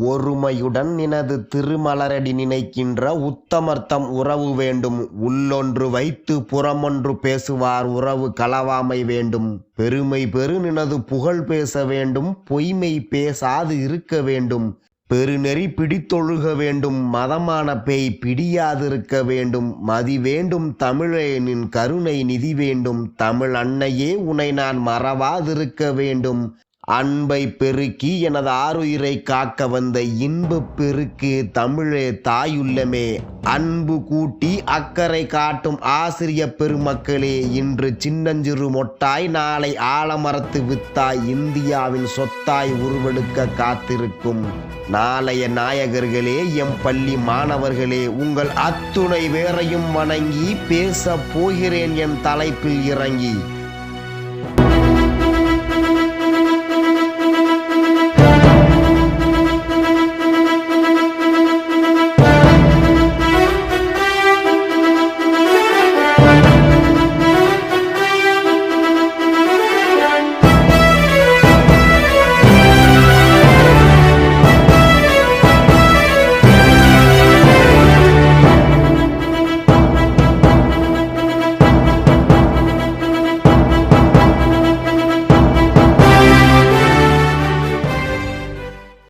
ஒருமையுடன் நினது திருமலரடி நினைக்கின்ற உத்தமர்த்தம் உறவு வேண்டும். உள்ளொன்று வைத்து புறமொன்று பேசுவார் உறவு களவாமை வேண்டும். பெருமை பெரு நினது புகழ் பேச வேண்டும். பொய்மை பேசாது இருக்க வேண்டும். பெருநெறி பிடித்தொழுக வேண்டும். மதமான பேய் பிடியாதிருக்க வேண்டும். மதி வேண்டும் தமிழே நின் கருணை நிதி வேண்டும். தமிழ் அன்னையே உனை நான் மறவாதிருக்க வேண்டும். அன்பை பெருக்கி எனது ஆறுயிரை காக்க வந்த இன்பப் பெருக்கு தமிழே தாயுள்ளமே. அன்பு கூட்டி அக்கறை காட்டும் ஆசிரிய பெருமக்களே இன்று சின்னஞ்சிறு மொட்டாய் நாளை ஆலமரத்து வித்தாய் இந்தியாவின் சொத்தாய் உருவெடுக்க காத்திருக்கும் நாளைய நாயகர்களே எம் பள்ளி மாணவர்களே உங்கள் அத்துணை வேறையும் வணங்கி பேசப் போகிறேன் என் தலைப்பில் இறங்கி.